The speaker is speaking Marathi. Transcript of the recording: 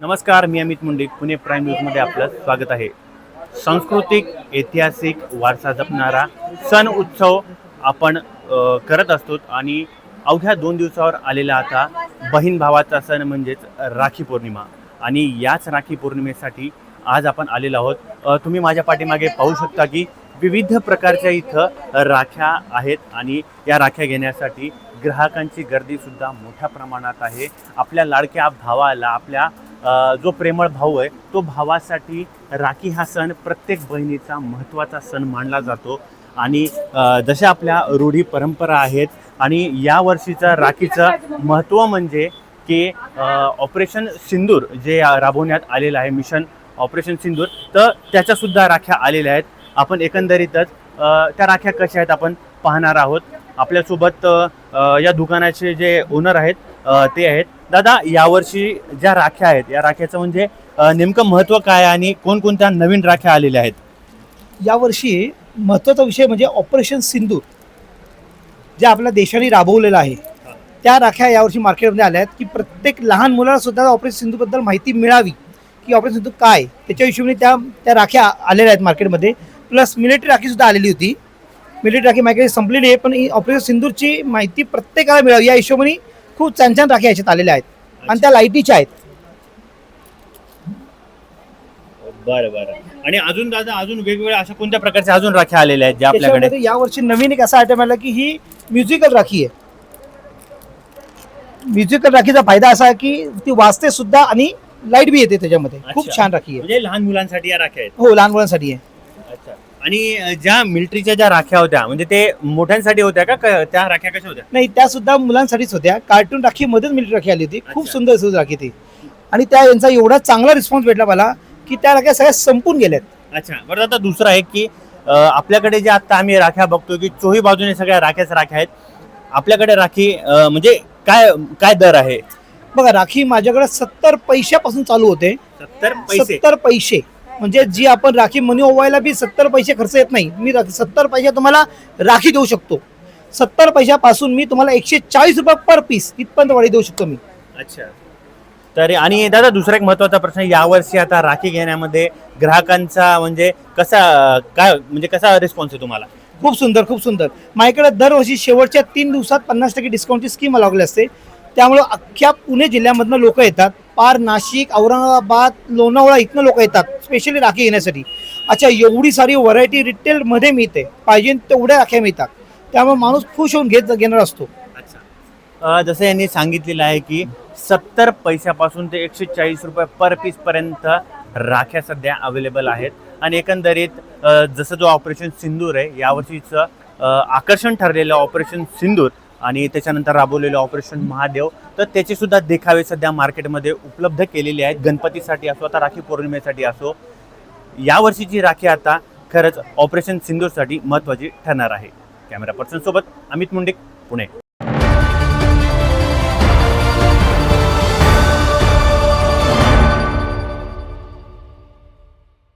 नमस्कार मी अमित मुंडिक पुणे प्राईम न्यूजमध्ये आपलं स्वागत आहे. सांस्कृतिक ऐतिहासिक वारसा जपणारा सण उत्सव आपण करत असतो आणि अवघ्या दोन दिवसावर आलेला आता बहीण भावाचा सण म्हणजेच राखी पौर्णिमा. आणि याच राखी पौर्णिमेसाठी आज आपण आलेलो आहोत. तुम्ही माझ्या पाठीमागे पाहू शकता की विविध प्रकारच्या इथं राख्या आहेत आणि या राख्या घेण्यासाठी ग्राहकांची गर्दीसुद्धा मोठ्या प्रमाणात आहे. आपल्या लाडक्या भावाला आपल्या जो प्रेमळ भाऊ आहे तो भावासाठी राखी हा सण प्रत्येक बहिणीचा महत्त्वाचा सण मानला जातो. आणि जशा आपल्या रूढी परंपरा आहेत आणि या वर्षीचं राखीचं महत्त्व म्हणजे की ऑपरेशन सिंदूर जे राबवण्यात आलेलं आहे मिशन ऑपरेशन सिंदूर तर त्याच्यासुद्धा राख्या आलेल्या आहेत. आपण एकंदरीतच त्या राख्या कशा आहेत आपण पाहणार आहोत. आपल्यासोबत या दुकानाचे जे ओनर आहेत ते आहेत. दादा यावर्षी ज्या राख्या आहेत या राख्याचं म्हणजे नेमकं महत्त्व काय आहे आणि कोणकोणत्या नवीन राख्या आलेल्या आहेत? यावर्षी महत्त्वाचा विषय म्हणजे ऑपरेशन सिंधू जे आपल्या देशाने राबवलेलं आहे. त्या राख्या यावर्षी मार्केटमध्ये आल्या आहेत की प्रत्येक लहान मुलाला सुद्धा ऑपरेशन सिंधूबद्दल माहिती मिळावी. की ऑपरेशन सिंधू काय? त्याच्या हिशोबाने त्या त्या राख्या आलेल्या आहेत मार्केटमध्ये. प्लस मिलिटरी राखीसुद्धा आलेली होती. मिलिटरी राखी मार्केट संपलेली आहे पण ही ऑपरेशन सिंधूरची माहिती प्रत्येकाला मिळावी. या हिशोबाने खूप छान छान राख्या याच्यात आलेल्या आहेत. आणि त्या लाईटीच्या आहेत. बरं बरं. आणि अजून दादा अजून वेगवेगळ्या अशा कोणत्या प्रकारच्या अजून राख्या आलेल्या आहेत ज्या आपल्याकडे त्याच्यामध्ये यावर्षी नवीन एक असा आयटम आला की ही म्युझिकल राखी आहे. म्युझिकल राखीचा फायदा असा आहे की ती वाजते सुद्धा आणि लाइट बी येते त्याच्यामध्ये. खूप अच्छा. छान राखी आहे. म्हणजे लहान मुलांसाठी या राख्या आहेत. हो लहान मुलांसाठी आहे. आणि ज्या मिलिटरीच्या ज्या राख्या होत्या म्हणजे ते मोठ्यांसाठी होत्या का? क- त्या राख्या कशा होत्या? नाही त्या सुद्धा मुलांसाठीच होत्या. कार्टून राखी मध्येच मिलिटरी राखी आली होती. खूप अच्छा. सुंदर सुंदर राखी ती. आणि त्या यांचा एवढा चांगला रिस्पॉन्स भेटला मला की त्या राख्या सगळ्या संपून गेल्यात. अच्छा. बरं आता दुसरं आहे की अ, आपल्याकडे जे आता आम्ही राख्या बघतो की चोही बाजूने सगळ्या राख्याच राख्या आहेत. आपल्याकडे राखी अ, म्हणजे काय काय दर आहे? बघा राखी माझ्याकडे सत्तर पैशापासून चालू होते. सत्तर पैसे. सत्तर पैसे. म्हणजे जी आपण राखी मनी ओवायला बी सत्तर पैसे खर्च येत नाही मी सत्तर पैसे तुम्हाला राखी देऊ शकतो. सत्तर पैशापासून मी तुम्हाला एकशे चाळीस रुपये पर पीस इथपर्यंत वाढी देऊ शकतो मी. अच्छा. तर आणि दादा दुसरा एक महत्त्वाचा प्रश्न यावर्षी आता राखी घेण्यामध्ये ग्राहकांचा म्हणजे कसा काय म्हणजे कसा रिस्पॉन्स आहे तुम्हाला? खूप सुंदर खूप सुंदर. माझ्याकडे दरवर्षी शेवटच्या तीन दिवसात पन्नास टक्के डिस्काउंटची स्कीम लागली असते. त्यामुळं अख्ख्या पुणे जिल्ह्यामधनं लोक येतात. पार नाशिक औरंगाबाद लोणावळा इथनं लोक येतात स्पेशली राखी घेण्यासाठी. अच्छा एवढी सारी व्हरायटी रिटेलमध्ये मिळते. पाहिजे तेवढ्या राख्या मिळतात. त्यामुळे माणूस खुश होऊन घेत घेणार असतो. अच्छा. जसं यांनी सांगितलेलं आहे की सत्तर पैशापासून ते एकशे चाळीस रुपये पर पीसपर्यंत राख्या सध्या अवेलेबल आहेत. आणि एकंदरीत जसं जो ऑपरेशन सिंदूर आहे यावर्षीचं आकर्षण ठरलेलं ऑपरेशन सिंदूर आणि त्याच्यानंतर राबवलेलं ऑपरेशन महादेव. तर त्याचे सुद्धा देखावे सध्या मार्केटमध्ये उपलब्ध केलेले आहेत. गणपतीसाठी असो आता राखी पौर्णिमेसाठी असो. यावर्षीची राखी आता खरंच ऑपरेशन सिंदूरसाठी महत्त्वाची ठरणार आहे. कॅमेरा पर्सनसोबत अमित मुंडिक पुणे.